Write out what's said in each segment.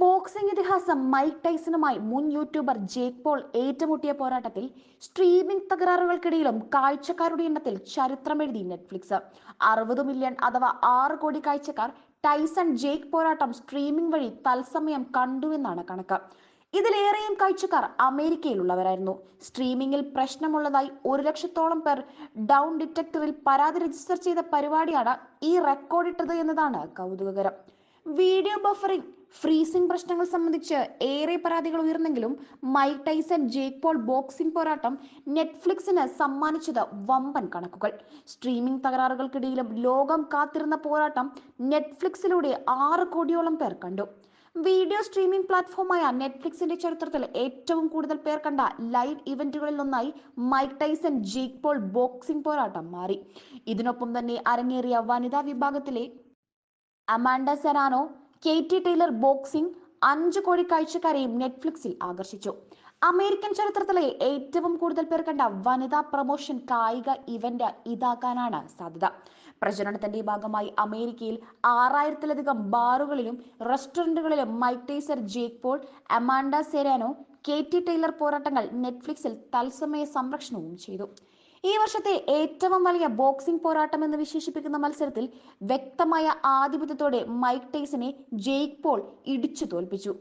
Boxing ഇതിഹാസം mic ടൈസണുമായി മുൻ YouTuber Jake Paul ഏറ്റുമുട്ടിയ പോരാട്ടത്തിൽ സ്ട്രീമിംഗ് തകരാറുകൾക്കിടയിലും കാഴ്ചക്കാരുടെ എണ്ണത്തിൽ ചരിത്രമെഴുതി നെറ്റ്ഫ്ലിക്സ്. അറുപത് മില്യൺ അഥവാ ആറ് കോടി കാഴ്ചക്കാർ ടൈസൺ ജേക്ക് പോരാട്ടം സ്ട്രീമിംഗ് വഴി തത്സമയം കണ്ടുവെന്നാണ് കണക്ക്. ഇതിലേറെയും കാഴ്ചക്കാർ അമേരിക്കയിലുള്ളവരായിരുന്നു. സ്ട്രീമിംഗിൽ പ്രശ്നമുള്ളതായി ഒരു ലക്ഷത്തോളം പേർ ഡൗൺ ഡിറ്റക്ടറിൽ പരാതി രജിസ്റ്റർ ചെയ്ത പരിപാടിയാണ് ഈ റെക്കോർഡിട്ടത് എന്നതാണ് കൗതുകകരം. വീഡിയോ ബഫറിംഗ് ഫ്രീസിംഗ് പ്രശ്നങ്ങൾ സംബന്ധിച്ച് ഏറെ പരാതികൾ ഉയർന്നെങ്കിലും Mike Tyson Jake Paul boxing പോരാട്ടം നെറ്റ്ഫ്ലിക്സിന് സമ്മാനിച്ചത് വമ്പൻ കണക്കുകൾ. സ്ട്രീമിംഗ് തകരാറുകൾക്കിടയിലും ലോകം കാത്തിരുന്ന പോരാട്ടം നെറ്റ്ഫ്ലിക്സിലൂടെ ആറ് കോടിയോളം പേർ കണ്ടു. വീഡിയോ സ്ട്രീമിംഗ് പ്ലാറ്റ്ഫോമായ നെറ്റ്ഫ്ലിക്സിന്റെ ചരിത്രത്തിൽ ഏറ്റവും കൂടുതൽ പേർ കണ്ട ലൈവ് ഇവന്റുകളിൽ ഒന്നായി Mike Tyson Jake Paul boxing പോരാട്ടം മാറി. ഇതിനൊപ്പം തന്നെ അരങ്ങേറിയ വനിതാ വിഭാഗത്തിലെ Amanda Serrano K T Taylor boxing അഞ്ച് കോടി കാഴ്ചക്കാരെയും നെറ്റ്ഫ്ലിക്സിൽ ആകർഷിച്ചു. അമേരിക്കൻ ചരിത്രത്തിലെ ഏറ്റവും കൂടുതൽ പേർ കണ്ട വനിതാ പ്രൊമോഷൻ കായിക ഇവന്റ് ഇതാക്കാനാണ് സാധ്യത. പ്രചരണത്തിന്റെ ഭാഗമായി അമേരിക്കയിൽ ആറായിരത്തിലധികം ബാറുകളിലും റെസ്റ്റോറന്റുകളിലും Mike Tyson Jake Paul Amanda Serrano K T Taylor പോരാട്ടങ്ങൾ നെറ്റ്ഫ്ലിക്സിൽ തത്സമയ സംരക്ഷണവും ചെയ്തു. ഈ വർഷത്തെ ഏറ്റവും വലിയ ബോക്സിംഗ് പോരാട്ടം എന്ന് വിശേഷിപ്പിക്കുന്ന മത്സരത്തിൽ വ്യക്തമായ ആധിപത്യത്തോടെ മൈക്ക് ടൈസനെ ജെയ്ക്ക് പോൾ ഇടിച്ചു തോൽപ്പിച്ചു.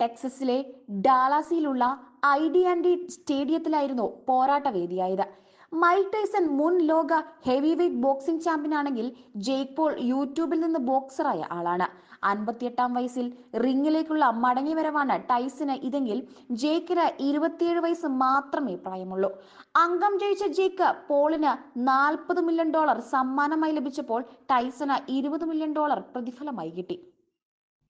ടെക്സസിലെ ഡാലാസിയിലുള്ള ഐ ഡി ആൻഡ് സ്റ്റേഡിയത്തിലായിരുന്നു പോരാട്ട വേദിയായത് മൈക്ക് ടൈസൺ മുൻ ലോക ഹെവി വെയ്റ്റ് ബോക്സിംഗ് ചാമ്പ്യൻ ആണെങ്കിൽ ജെയ്ക്ക് പോൾ യൂട്യൂബിൽ നിന്ന് ബോക്സറായ ആളാണ്. അൻപത്തിയെട്ടാം വയസ്സിൽ റിങ്ങിലേക്കുള്ള മടങ്ങിവരവാണ് ടൈസന് ഇതെങ്കിൽ ജേക്കിന് ഇരുപത്തിയേഴ് വയസ്സ് മാത്രമേ പ്രായമുള്ളൂ. അംഗം ജയിച്ച ജേക്ക് പോളിന് നാൽപ്പത് മില്യൺ ഡോളർ സമ്മാനമായി ലഭിച്ചപ്പോൾ ടൈസന് ഇരുപത് മില്യൺ ഡോളർ പ്രതിഫലമായി കിട്ടി.